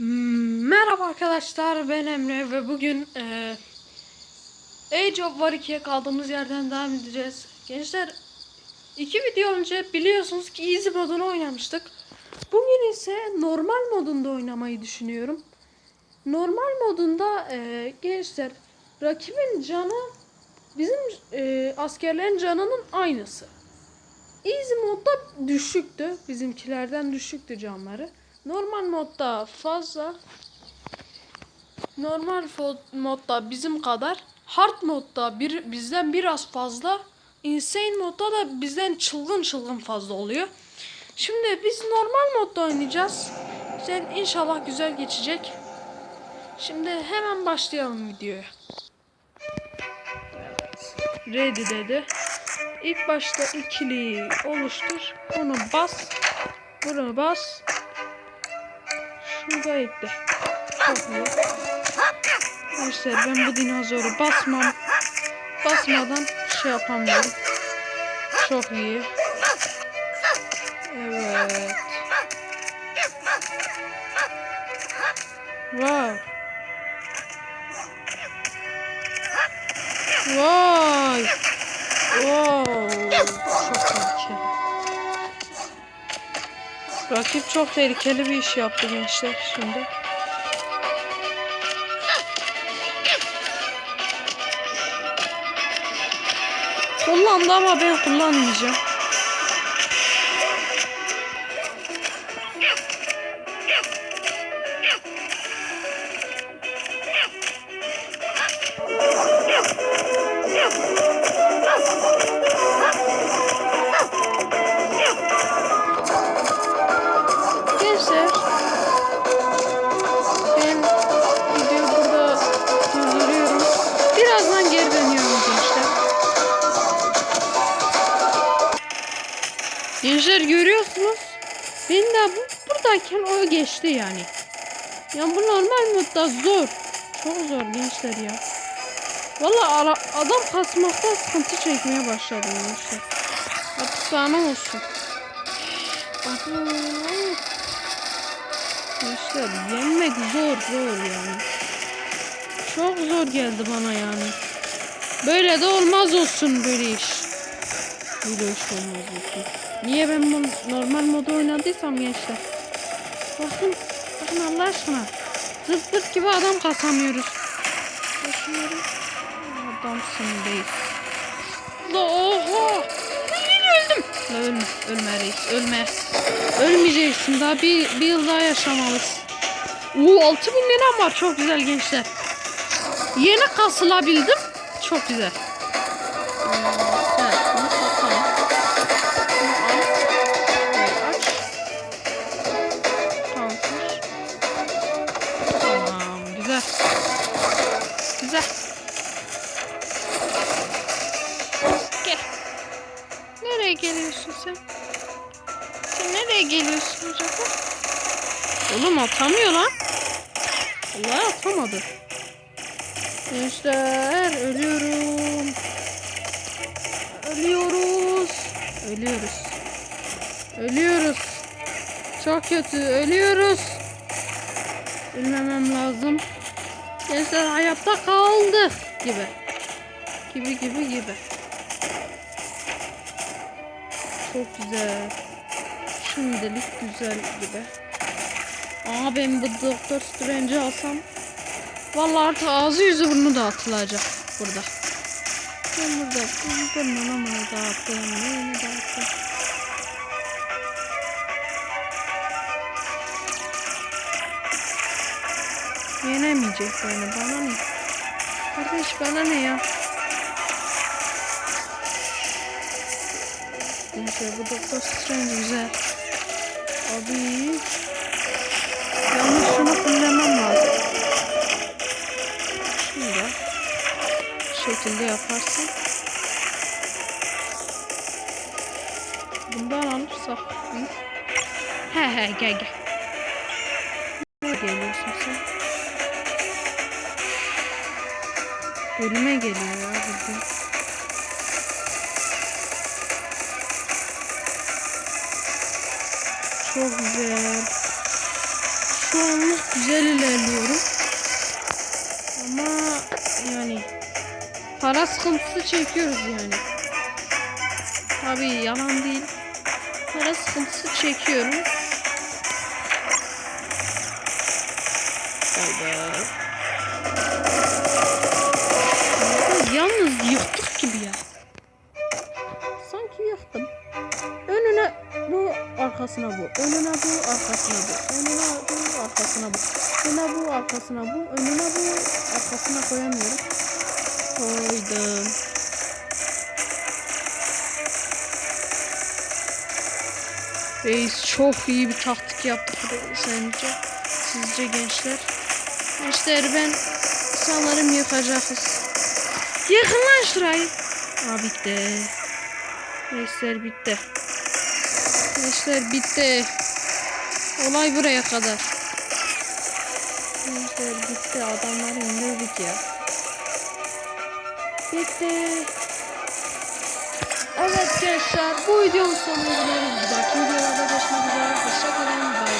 Merhaba arkadaşlar ben Emre ve bugün eee Age of War 2'ye kaldığımız yerden devam edeceğiz. Gençler iki video önce biliyorsunuz ki Easy modunu oynamıştık. Bugün ise normal modunda oynamayı düşünüyorum. Normal modunda eee, gençler rakibin canı bizim eee, askerlerin canının aynısı. Easy modda düşüktü. Bizimkilerden düşüktü canları. Normal modda fazla. Normal modda bizim kadar. Hard modda bir, bizden biraz fazla. Insane modda da bizden çılgın çılgın fazla oluyor. Şimdi biz normal modda oynayacağız. Sen inşallah güzel geçecek. Şimdi hemen başlayalım videoya. Ready dedi. İlk başta ikili oluştur. Bunu bas. Bunu bas. Şurada ekle. Çok iyi. Arkadaşlar ben bu dinozoru basmam. Basmadan şey yapamıyorum. Çok iyi. Evet. Wow. Vay. Wow. Çok tehlikeli. Rakip çok tehlikeli bir iş yaptı gençler şimdi. Kullandı ama ben kullanmayacağım. Gençler görüyorsunuz. Ben de bu, buradayken o geçti yani. Ya bu normal modda zor. Çok zor gençler ya. Valla adam kasmaktan sıkıntı çekmeye başladı gençler. Hapishane olsun. Abo. Gençler yenmek zor zor yani. Çok zor geldi bana yani. Böyle de olmaz olsun böyle iş. Böyle iş olmaz olsun. Niye ben normal modu oynadıysam gençler. Bakın, bakın Allah aşkına. Zırt gibi adam kasamıyoruz. Bakıyorum. Adamsın reis. La oha. Yine öldüm. La ölme, ölme reis, ölme. Ölmeyeceksin daha bir, bir yıl daha yaşamalısın. Oo 6000 liram var çok güzel gençler. Yeni kasılabildim. Çok güzel. Ee, evet, bunu satalım. Güzel. Gel. Nereye geliyorsun sen? Sen nereye geliyorsun acaba? Oğlum atamıyor lan. Allah atamadı. Gençler ölüyorum. Ölüyoruz. Ölüyoruz. Ölüyoruz. Çok kötü ölüyoruz. Ölmemem lazım. Gençler hayatta kaldı gibi. Gibi gibi gibi. Çok güzel. Şimdilik güzel gibi. Aa ben bu Doktor Strange'i alsam Vallahi artık ağzı yüzü burnu dağıtılacak burada. Ben burada burnunu mu dağıttım, neyini dağıttım. Yenemeyecek beni, bana ne? Kardeş bana ne ya? Neyse bu Doktor Strange güzel. Abi. Yalnız şunu kullanmam lazım. Bu şekilde yaparsın. Bundan alırsak? He he gel gel. Ölüme geliyor ya bugün. Çok güzel. Şu anlık güzel ilerliyorum. Ama yani para sıkıntısı çekiyoruz yani. Tabii yalan değil. Para sıkıntısı çekiyorum. Hayda. Yalnız arkasına bu. Önüne bu, arkasına bu. Önüne bu, arkasına bu. Önüne bu, arkasına bu. Önüne bu, arkasına koyamıyorum. Koydum. Reis çok iyi bir taktik yaptık sence. Sizce gençler? Gençler ben sanırım yıkacağız. Yıkın lan şurayı. Aa bitti. Gençler bitti. Gençler bitti. Olay buraya kadar. Gençler bitti. Adamları indirdik ya. Bitti. Evet gençler bu videonun sonuna geliyoruz. Bir dahaki videolarda görüşmek üzere. Hoşçakalın.